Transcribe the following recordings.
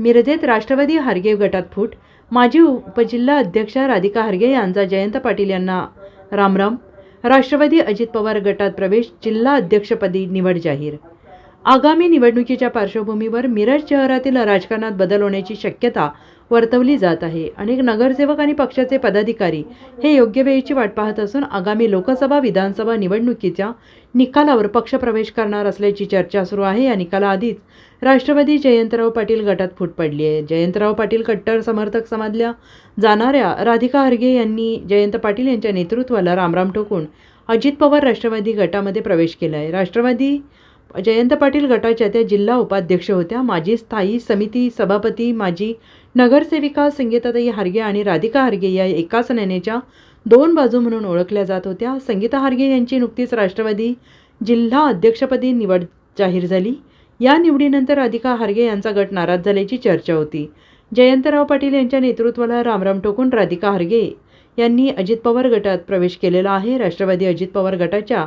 मिरजेत राष्ट्रवादी हारगे गटात फूट. माजी उपजिल्हा अध्यक्षा राधिका हारगे यांचा जयंत पाटील यांना रामराम. राष्ट्रवादी अजित पवार गटात प्रवेश. जिल्हा अध्यक्षपदी निवड जाहीर. आगामी निवडणुकीच्या पार्श्वभूमीवर मिरज शहरातील राजकारणात बदल होण्याची शक्यता वर्तवली जात आहे. अनेक नगरसेवक आणि पक्षाचे पदाधिकारी हे योग्य वेळेची वाट पाहत असून आगामी लोकसभा विधानसभा निवडणुकीच्या निकालावर पक्षप्रवेश करणार असल्याची चर्चा सुरू आहे. या निकालाआधीच राष्ट्रवादी जयंतराव पाटील गटात फूट पडली आहे. जयंतराव पाटील कट्टर समर्थक समजल्या जाणाऱ्या राधिका हरगे यांनी जयंत पाटील यांच्या नेतृत्वाला रामराम ठोकून अजित पवार राष्ट्रवादी गटामध्ये प्रवेश केला आहे राष्ट्रवादी जयंत पाटील गटाच्या त्या जिल्हा उपाध्यक्ष होत्या. माजी स्थायी समिती सभापती माजी नगरसेविका संगीताताई हारगे आणि राधिका हारगे या एकाच नाण्याच्या दोन बाजू म्हणून ओळखल्या जात होत्या. संगीता हारगे यांची नुकतीच राष्ट्रवादी जिल्हा अध्यक्षपदी निवड जाहीर झाली. या निवडीनंतर राधिका हारगे यांचा गट नाराज झाल्याची चर्चा होती. जयंतराव पाटील यांच्या नेतृत्वाला रामराम ठोकून राधिका हारगे यांनी अजित पवार गटात प्रवेश केलेला आहे. राष्ट्रवादी अजित पवार गटाच्या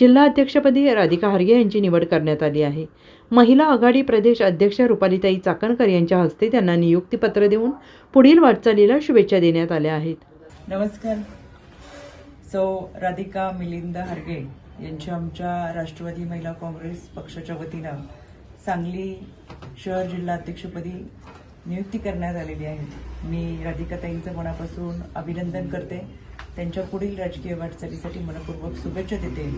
जिल्हा अध्यक्षपदी राधिका हार्गे यांची निवड करण्यात आली आहे. महिला आघाडी प्रदेश अध्यक्ष रुपालीताई चाकणकर यांच्या हस्ते त्यांना नियुक्तीपत्र देऊन पुढील वाटचालीला शुभेच्छा देण्यात आल्या आहेत. नमस्कार. सो राधिका मिलिंद हारगे यांच्या आमच्या राष्ट्रवादी महिला काँग्रेस पक्षाच्या वतीनं सांगली शहर जिल्हा अध्यक्षपदी नियुक्ती करण्यात आलेली आहे. मी राधिकाताईंचं मनापासून अभिनंदन करते. त्यांच्या पुढील राजकीय वाटचालीसाठी मनपूर्वक शुभेच्छा देते.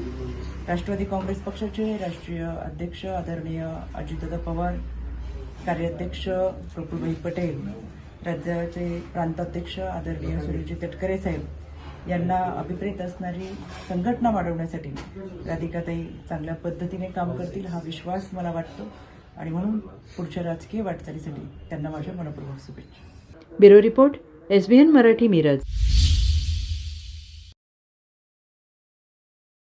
राष्ट्रवादी काँग्रेस पक्षाचे राष्ट्रीय अध्यक्ष आदरणीय अजितदादा पवार कार्याध्यक्ष प्रफुलभाई पटेल राज्याचे प्रांताध्यक्ष आदरणीय सुनीलजी तटकरे साहेब यांना अभिप्रेत असणारी संघटना वाढवण्यासाठी राधिकाताई चांगल्या पद्धतीने काम करतील हा विश्वास मला वाटतो. आणि म्हणून पुढच्या राजकीय वाटचालीसाठी त्यांना माझ्या मनपूर्वक शुभेच्छा. Bureau report S B N Marathi Miraj.